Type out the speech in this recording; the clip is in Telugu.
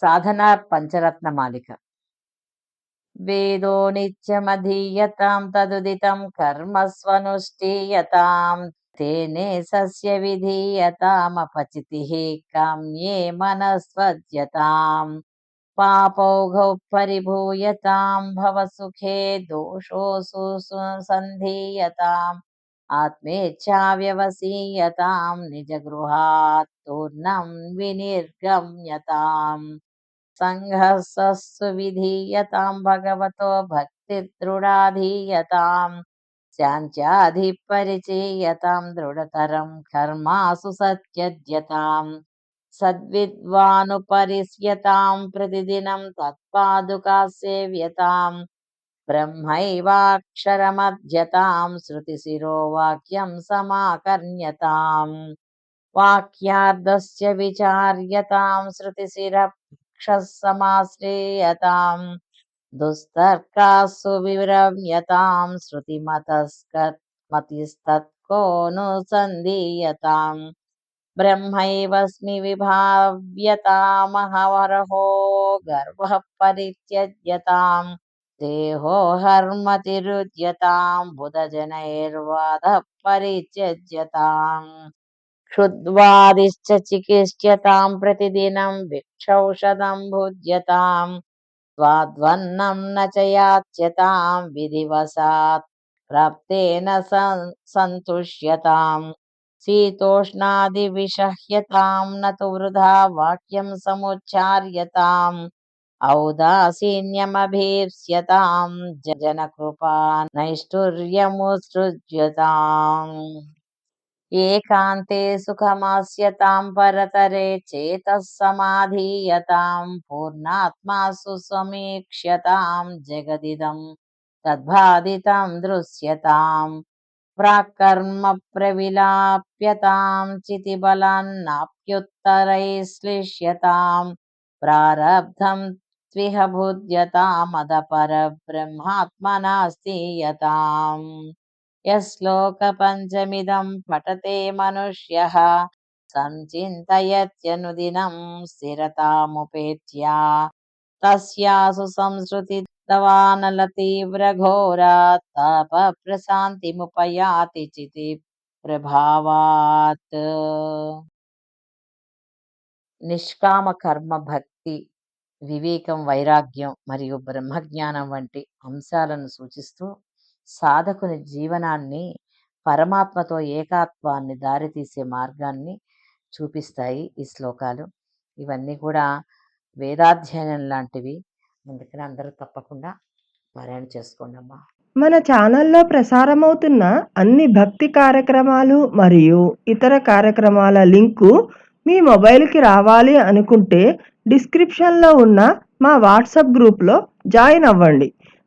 साधना पंचरत्न मालिक। वेदो नित्यमधीयतां तदुदितं कर्मस्वनुष्ठीयतां तेने सस्य विधीयतामपचितिः काम्ये मनस्वद्यतां भवसुखे दोषोऽसु सन्धीयताम् आत्मेच्छाव्यवसीयतां निजगृहात्तूर्णं వ్యవసీయతాం నిజగృహాత్ తూర్ణం వినిర్గమ్యతాం సంఘస్సు విధీయతాం భగవతో భక్తిర్దృఢాధీయతాం శాంత్యాధిపరిచీయతాం దృఢతరం కర్మాసు సత్యజ్యతాం సద్విద్వానుపరిస్యతాం ప్రతిదినం తత్పాదుకా సేవ్యతాం బ్రహ్మైవాక్షరమధ్యతాం శృతిశిరో వాక్యం సమాకర్ణ్యతాం राक्षसमाश्रेयताम् दुस्तर्कासु विरम्यताम् श्रुतिमतस्कत् ब्रह्मैवस्मि विभाव्यतामहवरहो गर्वः परित्यज्यताम् देहो हर्मतिरुद्यताम् बुधजनैर्वादः परित्यज्यताम् చికిత్స్యతాం ప్రతిదినం భిక్షౌషధం భుజ్యతాం స్వాద్వన్నం న చ యాచ్యతాం విధివశాత్ ప్రాప్తేన సం- సంతుష్యతాం శీతోష్ణాదివిషహ్యతాం న తు వృధా వాక్యం సముచ్చార్యతాం ఔదాసీన్యమభీప్స్యతాం జనకృపా నైష్ఠుర్యముసృజ్యతాం एकान्ते सुखमास्यतां परतरे चेतः समाधीयतां पूर्णात्मा सुसमीक्ष्यतां जगदिदं तद्बाधितं दृश्यताम् प्राक्कर्मप्रविलाप्यतां चितिबलान्नाप्युत्तरैः श्लिष्यताम् प्रारब्धं त्विह बुध्यतामदपरब्रह्मात्मनास्तीयताम् బ్రహ్మాత్మనాస్తీయతాం యశ్లోకపంచమిదం పఠతే మనుష్య సంచింతయత్యనుదినం స్థిరతాముపేత్యా తస్యాసు సంసృతి తవానలతీవ్రఘోరా తప ప్రశాంతిముపయాతి చితి ప్రభావాత్ నిష్కామ కర్మ భక్తి వివేకం వైరాగ్యం మరియు బ్రహ్మజ్ఞానం వంటి అంశాలను సూచిస్తూ సాధకుని జీవనాన్ని పరమాత్మతో ఏకాత్వాన్ని దారితీసే మార్గాన్ని చూపిస్తాయి ఈ శ్లోకాలు. ఇవన్నీ కూడా వేదాధ్యయనం లాంటివి. అందుకని అందరూ తప్పకుండా పారాయణ చేసుకోండి అమ్మా. మన ఛానల్లో ప్రసారమవుతున్న అన్ని భక్తి కార్యక్రమాలు మరియు ఇతర కార్యక్రమాల లింకు మీ మొబైల్కి రావాలి అనుకుంటే డిస్క్రిప్షన్లో ఉన్న మా వాట్సాప్ గ్రూప్లో జాయిన్ అవ్వండి.